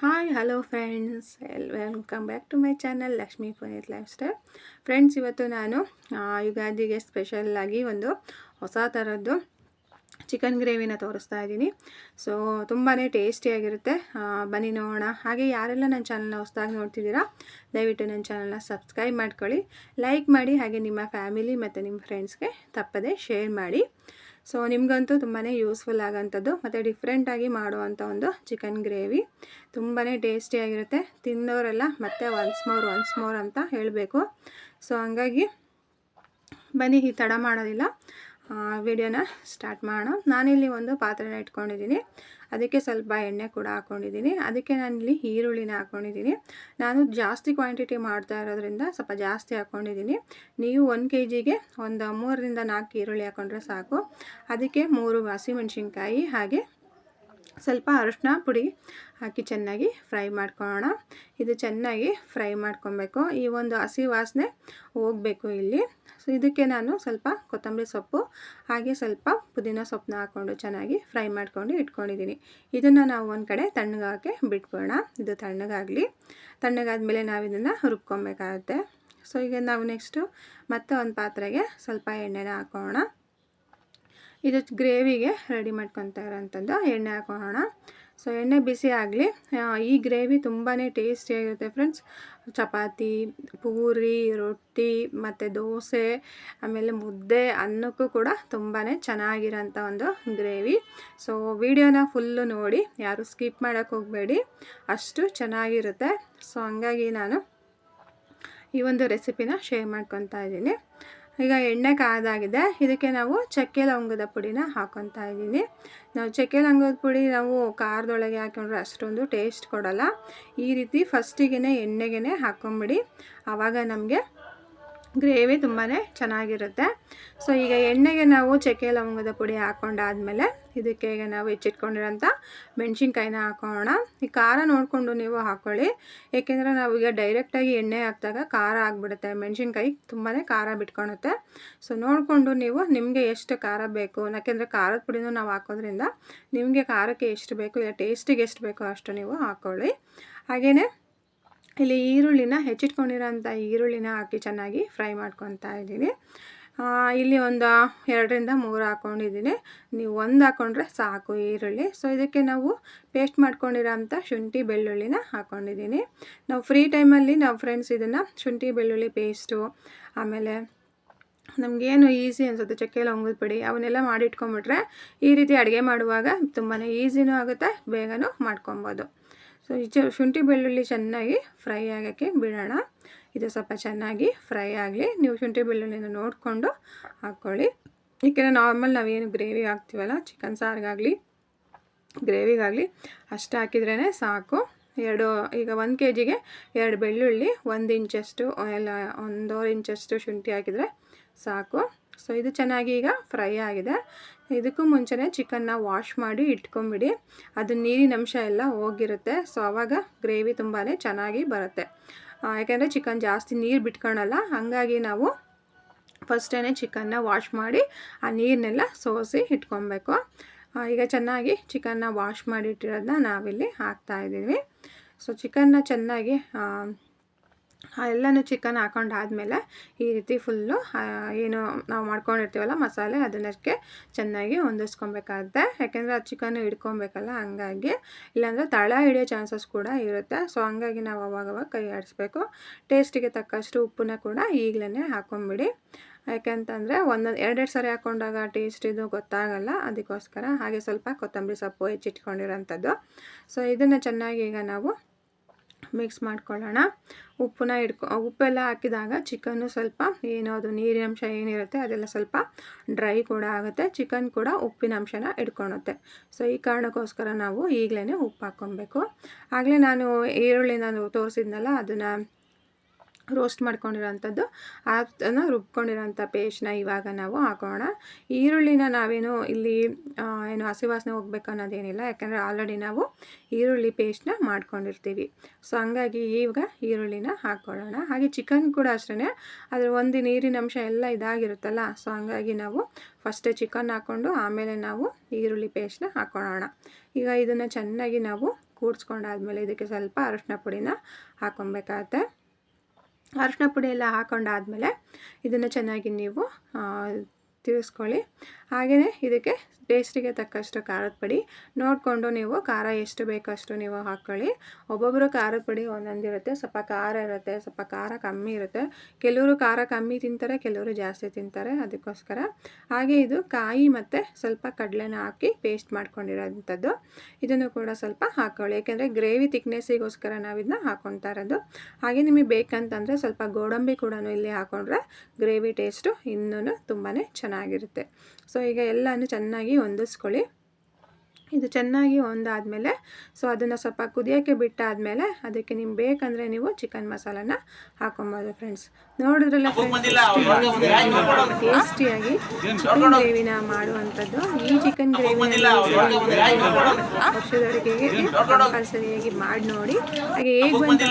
Hi hello friends L welcome back to my channel Lakshmi Puneeth lifestyle friends ಇವತ್ತು ನಾನು ಯುಗಾದಿಗೆ ಸ್ಪೆಷಲ್ಲಾಗಿ ಒಂದು ಹೊಸ ಥರದ್ದು ಚಿಕನ್ ಗ್ರೇವಿನ ತೋರಿಸ್ತಾ ಇದ್ದೀನಿ. ಸೊ ತುಂಬಾ ಟೇಸ್ಟಿಯಾಗಿರುತ್ತೆ ಬನ್ನಿ ನೋಡೋಣ. ಹಾಗೆ ಯಾರೆಲ್ಲ ನನ್ನ ಚಾನಲ್ನ ಹೊಸದಾಗಿ ನೋಡ್ತಿದ್ದೀರಾ, ದಯವಿಟ್ಟು ನನ್ನ ಚಾನಲ್ನ ಸಬ್ಸ್ಕ್ರೈಬ್ ಮಾಡ್ಕೊಳ್ಳಿ. ಲೈಕ್ ಮಾಡಿ, ಹಾಗೆ ನಿಮ್ಮ ಫ್ಯಾಮಿಲಿ ಮತ್ತು ನಿಮ್ಮ ಫ್ರೆಂಡ್ಸ್ಗೆ ತಪ್ಪದೆ ಶೇರ್ ಮಾಡಿ. ಸೊ ನಿಮಗಂತೂ ತುಂಬಾ ಯೂಸ್ಫುಲ್ ಆಗೋಂಥದ್ದು, ಮತ್ತು ಡಿಫ್ರೆಂಟಾಗಿ ಮಾಡುವಂಥ ಒಂದು ಚಿಕನ್ ಗ್ರೇವಿ ತುಂಬಾ ಟೇಸ್ಟಿಯಾಗಿರುತ್ತೆ ತಿಂದವರೆಲ್ಲ ಮತ್ತೆ ಒನ್ಸ್ ಮೋರ್ ಒನ್ಸ್ ಮೋರ್ ಅಂತ ಹೇಳಬೇಕು. ಸೊ ಹಂಗಾಗಿ ಬನ್ನಿ, ಈ ತಡ ಮಾಡೋದಿಲ್ಲ. ವಿಡಿಯೋನ ಸ್ಟಾರ್ಟ್ ಮಾಡೋಣ. ನಾನಿಲ್ಲಿ ಒಂದು ಪಾತ್ರೆನ ಇಟ್ಕೊಂಡಿದ್ದೀನಿ. ಅದಕ್ಕೆ ಸ್ವಲ್ಪ ಎಣ್ಣೆ ಕೂಡ ಹಾಕ್ಕೊಂಡಿದ್ದೀನಿ ಅದಕ್ಕೆ ನಾನಿಲ್ಲಿ ಈರುಳ್ಳಿನ ಹಾಕ್ಕೊಂಡಿದ್ದೀನಿ ನಾನು ಜಾಸ್ತಿ ಕ್ವಾಂಟಿಟಿ ಮಾಡ್ತಾ ಇರೋದ್ರಿಂದ ಸ್ವಲ್ಪ ಜಾಸ್ತಿ ಹಾಕ್ಕೊಂಡಿದ್ದೀನಿ ನೀವು ಒಂದು ಕೆ ಜಿಗೆ ಒಂದು ಮೂರರಿಂದ ನಾಲ್ಕು ಈರುಳ್ಳಿ ಹಾಕ್ಕೊಂಡ್ರೆ ಸಾಕು. ಅದಕ್ಕೆ ಮೂರು ಹಸಿಮೆಣ್ಸಿನ್ಕಾಯಿ ಹಾಗೆ ಸ್ವಲ್ಪ ಅರಶಿನ ಪುಡಿ ಹಾಕಿ ಚೆನ್ನಾಗಿ ಫ್ರೈ ಮಾಡ್ಕೊಳ್ಳೋಣ. ಇದು ಚೆನ್ನಾಗಿ ಫ್ರೈ ಮಾಡ್ಕೊಬೇಕು. ಈ ಒಂದು ಹಸಿ ವಾಸನೆ ಹೋಗಬೇಕು ಇಲ್ಲಿ. ಸೊ ಇದಕ್ಕೆ ನಾನು ಸ್ವಲ್ಪ ಕೊತ್ತಂಬರಿ ಸೊಪ್ಪು, ಹಾಗೆ ಸ್ವಲ್ಪ ಪುದೀನ ಸೊಪ್ಪನ್ನ ಹಾಕ್ಕೊಂಡು ಚೆನ್ನಾಗಿ ಫ್ರೈ ಮಾಡ್ಕೊಂಡು ಇಟ್ಕೊಂಡಿದ್ದೀನಿ. ಇದನ್ನು ನಾವು ಒಂದು ಕಡೆ ತಣ್ಣಗಾಕೆ ಬಿಟ್ಬಿಡೋಣ. ಇದು ತಣ್ಣಗಾಗಲಿ. ತಣ್ಣಗಾದ್ಮೇಲೆ ನಾವು ಇದನ್ನು ರುಬ್ಕೊಬೇಕಾಗತ್ತೆ. ಸೊ ಈಗ ನಾವು ನೆಕ್ಸ್ಟು ಮತ್ತೆ ಒಂದು ಪಾತ್ರೆಗೆ ಸ್ವಲ್ಪ ಎಣ್ಣೆನ ಹಾಕೋಣ. ಇದು ಗ್ರೇವಿಗೆ ರೆಡಿ ಮಾಡ್ಕೊತಾ ಇರೋಂಥದ್ದು ಎಣ್ಣೆ ಹಾಕೋಣ. ಸೊ, ಎಣ್ಣೆ ಬಿಸಿ ಆಗಲಿ ಈ ಗ್ರೇವಿ ತುಂಬಾ ಟೇಸ್ಟಿಯಾಗಿರುತ್ತೆ ಫ್ರೆಂಡ್ಸ್. ಚಪಾತಿ, ಪೂರಿ, ರೊಟ್ಟಿ, ಮತ್ತು ದೋಸೆ, ಆಮೇಲೆ ಮುದ್ದೆ, ಅನ್ನಕ್ಕೂ ಕೂಡ ತುಂಬಾ ಚೆನ್ನಾಗಿರೋಂಥ ಒಂದು ಗ್ರೇವಿ. ಸೊ, ವಿಡಿಯೋನ ಫುಲ್ಲು ನೋಡಿ, ಯಾರು ಸ್ಕಿಪ್ ಮಾಡೋಕ್ಕೆ ಹೋಗಬೇಡಿ, ಅಷ್ಟು ಚೆನ್ನಾಗಿರುತ್ತೆ. ಸೊ, ಹಂಗಾಗಿ ನಾನು ಈ ಒಂದು ರೆಸಿಪಿನ ಶೇರ್ ಮಾಡ್ಕೊತಾ ಇದ್ದೀನಿ. ಈಗ ಎಣ್ಣೆ ಕಾದಾಗಿದೆ. ಇದಕ್ಕೆ ನಾವು ಚಕ್ಕೆ ಲವಂಗದ ಪುಡಿನ ಹಾಕೊತಾ ಇದ್ದೀನಿ. ನಾವು ಚಕ್ಕೆ ಲವಂಗದ ಪುಡಿ ನಾವು ಖಾರದೊಳಗೆ ಹಾಕೊಂಡ್ರೆ ಅಷ್ಟೊಂದು ಟೇಸ್ಟ್ ಕೊಡಲ್ಲ. ಈ ರೀತಿ ಫಸ್ಟಿಗೆ ಎಣ್ಣೆಗೆ ಹಾಕೊಂಬಿಡಿ. ಆವಾಗ ನಮಗೆ ಗ್ರೇವಿ ತುಂಬಾ ಚೆನ್ನಾಗಿರುತ್ತೆ. ಸೊ ಈಗ ಎಣ್ಣೆಗೆ ನಾವು ಚಕ್ಕೆ ಲವಂಗದ ಪುಡಿ ಹಾಕ್ಕೊಂಡಾದಮೇಲೆ ಇದಕ್ಕೆ ಈಗ ನಾವು ಹೆಚ್ಚಿಟ್ಕೊಂಡಿರೋಂಥ ಮೆಣಸಿನ್ಕಾಯಿನ ಹಾಕೋಣ. ಈ ಖಾರ ನೋಡಿಕೊಂಡು ನೀವು ಹಾಕ್ಕೊಳ್ಳಿ ಏಕೆಂದರೆ ನಾವು ಈಗ ಡೈರೆಕ್ಟಾಗಿ ಎಣ್ಣೆ ಹಾಕಿದಾಗ ಖಾರ ಆಗಿಬಿಡುತ್ತೆ. ಮೆಣಸಿನ್ಕಾಯಿ ತುಂಬಾ ಖಾರ ಬಿಟ್ಕೊಳುತ್ತೆ ಸೊ ನೋಡಿಕೊಂಡು ನೀವು ನಿಮಗೆ ಎಷ್ಟು ಖಾರ ಬೇಕು. ಯಾಕೆಂದರೆ ಖಾರದ ಪುಡಿನೂ ನಾವು ಹಾಕೋದ್ರಿಂದ ನಿಮಗೆ ಖಾರಕ್ಕೆ ಎಷ್ಟು ಬೇಕು, ಇಲ್ಲ ಟೇಸ್ಟಿಗೆ ಎಷ್ಟು ಬೇಕೋ ಅಷ್ಟು ನೀವು ಹಾಕ್ಕೊಳ್ಳಿ ಹಾಗೆಯೇ ಇಲ್ಲಿ ಈರುಳ್ಳಿನ ಹೆಚ್ಚಿಟ್ಕೊಂಡಿರೋಂಥ ಈರುಳ್ಳಿನ ಹಾಕಿ ಚೆನ್ನಾಗಿ ಫ್ರೈ ಮಾಡ್ಕೊತಾ ಇದ್ದೀನಿ. ಇಲ್ಲಿ ಒಂದು ಎರಡರಿಂದ ಮೂರು ಹಾಕ್ಕೊಂಡಿದ್ದೀನಿ ನೀವು ಒಂದು ಹಾಕ್ಕೊಂಡ್ರೆ ಸಾಕು ಈರುಳ್ಳಿ. ಸೊ ಇದಕ್ಕೆ ನಾವು ಪೇಸ್ಟ್ ಮಾಡ್ಕೊಂಡಿರೋಂಥ ಶುಂಠಿ ಬೆಳ್ಳುಳ್ಳಿನ ಹಾಕ್ಕೊಂಡಿದ್ದೀನಿ ನಾವು ಫ್ರೀ ಟೈಮಲ್ಲಿ ನಾವು ಫ್ರೆಂಡ್ಸ್ ಇದನ್ನು ಶುಂಠಿ ಬೆಳ್ಳುಳ್ಳಿ ಪೇಸ್ಟು ಆಮೇಲೆ ನಮಗೇನು ಈಸಿ ಅನಿಸುತ್ತೆ ಚಕ್ಕೆ ಲವಂಗದ ಪುಡಿ ಅವನ್ನೆಲ್ಲ ಮಾಡಿಟ್ಕೊಂಬಿಟ್ರೆ ಈ ರೀತಿ ಅಡುಗೆ ಮಾಡುವಾಗ ತುಂಬಾ ಈಸಿನೂ ಆಗುತ್ತೆ, ಬೇಗನೂ ಮಾಡ್ಕೊಬೋದು. ಸೊ ಚ ಶುಂಠಿ ಬೆಳ್ಳುಳ್ಳಿ ಚೆನ್ನಾಗಿ ಫ್ರೈ ಆಗೋಕ್ಕೆ ಬಿಡೋಣ. ಇದು ಸ್ವಲ್ಪ ಚೆನ್ನಾಗಿ ಫ್ರೈ ಆಗಲಿ. ನೀವು ಶುಂಠಿ ಬೆಳ್ಳುಳ್ಳಿನ ನೋಡಿಕೊಂಡು ಹಾಕ್ಕೊಳ್ಳಿ. ಏಕೆಂದರೆ ನಾರ್ಮಲ್ ನಾವೇನು ಗ್ರೇವಿ ಹಾಕ್ತೀವಲ್ಲ ಚಿಕನ್ ಸಾರಿಗಾಗಲಿ ಗ್ರೇವಿಗಾಗಲಿ ಅಷ್ಟು ಹಾಕಿದ್ರೇ ಸಾಕು. ಎರಡು, ಈಗ ಒಂದು ಕೆ ಜಿಗೆ ಎರಡು ಬೆಳ್ಳುಳ್ಳಿ, ಒಂದು ಇಂಚಷ್ಟು, ಎಲ್ಲ ಒಂದೂವರೆ ಇಂಚಷ್ಟು ಶುಂಠಿ ಹಾಕಿದರೆ ಸಾಕು. ಸೊ ಇದು ಚೆನ್ನಾಗಿ ಈಗ ಫ್ರೈ ಆಗಿದೆ. ಇದಕ್ಕೂ ಮುಂಚೆನೇ ಚಿಕನ್ನ ವಾಶ್ ಮಾಡಿ ಇಟ್ಕೊಂಬಿಡಿ. ಅದು ನೀರಿನ ಅಂಶ ಎಲ್ಲ ಹೋಗಿರುತ್ತೆ. ಸೊ ಆವಾಗ ಗ್ರೇವಿ ತುಂಬಾ ಚೆನ್ನಾಗಿ ಬರುತ್ತೆ. ಯಾಕೆಂದರೆ ಚಿಕನ್ ಜಾಸ್ತಿ ನೀರು ಬಿಟ್ಕೊಳಲ್ಲ. ಹಾಗಾಗಿ ನಾವು ಫಸ್ಟೇ ಚಿಕನ್ನ ವಾಶ್ ಮಾಡಿ ಆ ನೀರನ್ನೆಲ್ಲ ಸೋಸಿ ಇಟ್ಕೊಬೇಕು. ಈಗ ಚೆನ್ನಾಗಿ ಚಿಕನ್ನ ವಾಶ್ ಮಾಡಿ ಇಟ್ಟಿರೋದನ್ನ ನಾವಿಲ್ಲಿ ಹಾಕ್ತಾಯಿದ್ದೀವಿ ಸೊ ಚಿಕನ್ನ ಚೆನ್ನಾಗಿ ಎಲ್ಲನೂ ಚಿಕನ್ ಹಾಕೊಂಡಾದ್ಮೇಲೆ ಈ ರೀತಿ ಫುಲ್ಲು ಏನು ನಾವು ಮಾಡ್ಕೊಂಡಿರ್ತೀವಲ್ಲ ಮಸಾಲೆ ಅದನ್ನಕ್ಕೆ ಚೆನ್ನಾಗಿ ಹೊಂದಿಸ್ಕೊಬೇಕಾಗುತ್ತೆ. ಯಾಕೆಂದರೆ ಆ ಚಿಕನ್ನು ಹಿಡ್ಕೊಬೇಕಲ್ಲ, ಹಂಗಾಗಿ. ಇಲ್ಲಾಂದರೆ ತಳ ಹಿಡಿಯೋ ಚಾನ್ಸಸ್ ಕೂಡ ಇರುತ್ತೆ. ಸೊ ಹಂಗಾಗಿ ನಾವು ಅವಾಗವಾಗ ಕೈ ಆಡಿಸ್ಬೇಕು. ಟೇಸ್ಟಿಗೆ ತಕ್ಕಷ್ಟು ಉಪ್ಪನ್ನ ಕೂಡ ಈಗಲೇ ಹಾಕ್ಕೊಂಬಿಡಿ ಯಾಕೆಂತಂದರೆ ಒಂದೊಂದು, ಎರಡೆರಡು ಸರಿ ಹಾಕ್ಕೊಂಡಾಗ ಟೇಸ್ಟ್ ಇದು ಗೊತ್ತಾಗಲ್ಲ. ಅದಕ್ಕೋಸ್ಕರ ಹಾಗೆ ಸ್ವಲ್ಪ ಕೊತ್ತಂಬರಿ ಸೊಪ್ಪು ಹೆಚ್ಚಿಟ್ಕೊಂಡಿರೋಂಥದ್ದು. ಸೊ ಇದನ್ನು ಚೆನ್ನಾಗಿ ಈಗ ನಾವು ಮಿಕ್ಸ್ ಮಾಡ್ಕೊಳ್ಳೋಣ. ಉಪ್ಪನ್ನ ಹಿಡ್ಕೊ ಉಪ್ಪೆಲ್ಲ ಹಾಕಿದಾಗ ಚಿಕನ್ನು ಸ್ವಲ್ಪ ಏನೋ ಅದು ನೀರಿನ ಅಂಶ ಏನಿರುತ್ತೆ ಅದೆಲ್ಲ ಸ್ವಲ್ಪ ಡ್ರೈ ಕೂಡ ಆಗುತ್ತೆ. ಚಿಕನ್ ಕೂಡ ಉಪ್ಪಿನ ಅಂಶನ ಇಟ್ಕೊಳುತ್ತೆ ಸೊ ಈ ಕಾರಣಕ್ಕೋಸ್ಕರ ನಾವು ಈಗಲೇ ಉಪ್ಪು ಹಾಕ್ಕೊಬೇಕು. ಆಗಲೇ ನಾನು ಈರುಳ್ಳಿ ನಾನು ತೋರಿಸಿದ್ನಲ್ಲ, ಅದನ್ನು ರೋಸ್ಟ್ ಮಾಡ್ಕೊಂಡಿರೋಂಥದ್ದು. ಅದನ್ನು ರುಬ್ಕೊಂಡಿರೋಂಥ ಪೇಸ್ಟ್ನ ಇವಾಗ ನಾವು ಹಾಕೋಣ. ಈರುಳ್ಳಿನ ನಾವೇನು ಇಲ್ಲಿ ಏನು ಹಸಿ ವಾಸನೆ ಹೋಗ್ಬೇಕು ಅನ್ನೋದೇನಿಲ್ಲ. ಯಾಕಂದರೆ ಆಲ್ರೆಡಿ ನಾವು ಈರುಳ್ಳಿ ಪೇಸ್ಟ್ನ ಮಾಡ್ಕೊಂಡಿರ್ತೀವಿ. ಸೊ ಹಂಗಾಗಿ ಈಗ ಈರುಳ್ಳಿನ ಹಾಕ್ಕೊಳ್ಳೋಣ ಹಾಗೆ ಚಿಕನ್ ಕೂಡ ಅಷ್ಟೇ ಅದ್ರ ಒಂದು ನೀರಿನ ಅಂಶ ಎಲ್ಲ ಇದಾಗಿರುತ್ತಲ್ಲ ಸೊ ಹಂಗಾಗಿ ನಾವು ಫಸ್ಟೇ ಚಿಕನ್ ಹಾಕ್ಕೊಂಡು ಆಮೇಲೆ ನಾವು ಈರುಳ್ಳಿ ಪೇಸ್ಟ್ನ ಹಾಕ್ಕೊಳ್ಳೋಣ ಈಗ ಇದನ್ನು ಚೆನ್ನಾಗಿ ನಾವು ಕೂಡಿಸ್ಕೊಂಡಾದ್ಮೇಲೆ ಇದಕ್ಕೆ ಸ್ವಲ್ಪ ಅರಶಿನ ಪುಡಿನ ಹಾಕ್ಕೊಬೇಕಾಗತ್ತೆ ಅರಶಿನ ಪುಡಿ ಎಲ್ಲ ಹಾಕೊಂಡಾದ್ಮೇಲೆ ಇದನ್ನು ಚೆನ್ನಾಗಿ ನೀವು ತಿರ್ಸ್ಕೊಳ್ಳಿ ಹಾಗೆಯೇ ಇದಕ್ಕೆ ಟೇಸ್ಟಿಗೆ ತಕ್ಕಷ್ಟು ಖಾರದ ಪುಡಿ. ನೋಡಿಕೊಂಡು ನೀವು ಖಾರ ಎಷ್ಟು ಬೇಕೋ ಅಷ್ಟು ನೀವು ಹಾಕ್ಕೊಳ್ಳಿ ಒಬ್ಬೊಬ್ಬರು ಖಾರದ ಪುಡಿ ಒಂದೊಂದಿರುತ್ತೆ ಸ್ವಲ್ಪ ಖಾರ ಇರುತ್ತೆ, ಸ್ವಲ್ಪ ಖಾರ ಕಮ್ಮಿ ಇರುತ್ತೆ. ಕೆಲವರು ಖಾರ ಕಮ್ಮಿ ತಿಂತಾರೆ, ಕೆಲವರು ಜಾಸ್ತಿ ತಿಂತಾರೆ, ಅದಕ್ಕೋಸ್ಕರ. ಹಾಗೆ ಇದು ಕಾಯಿ ಮತ್ತು ಸ್ವಲ್ಪ ಕಡಲೆನ ಹಾಕಿ ಪೇಸ್ಟ್ ಮಾಡ್ಕೊಂಡಿರೋಂಥದ್ದು. ಇದನ್ನು ಕೂಡ ಸ್ವಲ್ಪ ಹಾಕ್ಕೊಳ್ಳಿ ಯಾಕೆಂದರೆ ಗ್ರೇವಿ ತಿಕ್ನೆಸ್ಸಿಗೋಸ್ಕರ ನಾವು ಇದನ್ನ ಹಾಕ್ಕೊತಾ ಇರೋದು. ಹಾಗೆ ನಿಮಗೆ ಬೇಕಂತಂದರೆ ಸ್ವಲ್ಪ ಗೋಡಂಬಿ ಕೂಡ ಇಲ್ಲಿ ಹಾಕ್ಕೊಂಡ್ರೆ ಗ್ರೇವಿ ಟೇಸ್ಟು ಇನ್ನೂ ತುಂಬಾ ಚೆನ್ನಾಗಿರುತ್ತೆ. ಸೊ ಈಗ ಎಲ್ಲನೂ ಚೆನ್ನಾಗಿ ಹೊಂದಿಸ್ಕೊಳ್ಳಿ. ಇದು ಚೆನ್ನಾಗಿ ಒಂದಾದಮೇಲೆ ಸೊ ಅದನ್ನು ಸ್ವಲ್ಪ ಕುದಿಯೋಕ್ಕೆ ಬಿಟ್ಟಾದಮೇಲೆ, ಅದಕ್ಕೆ ನಿಮ್ಗೆ ಬೇಕಂದರೆ ನೀವು ಚಿಕನ್ ಮಸಾಲಾನ ಹಾಕೊಬೋದು ಫ್ರೆಂಡ್ಸ್ ನೋಡಿದ್ರಲ್ಲ ಟೇಸ್ಟಿಯಾಗಿ ಚಿಕನ್ ಗ್ರೇವಿನ ಮಾಡುವಂಥದ್ದು. ಈ ಚಿಕನ್ ಗ್ರೇವಿನ ವರ್ಷದವರೆಗೆ ಕಂಪಲ್ಸರಿಯಾಗಿ ಮಾಡಿ ನೋಡಿ. ಹಾಗೆ ಹೇಗೆ ಬಂತು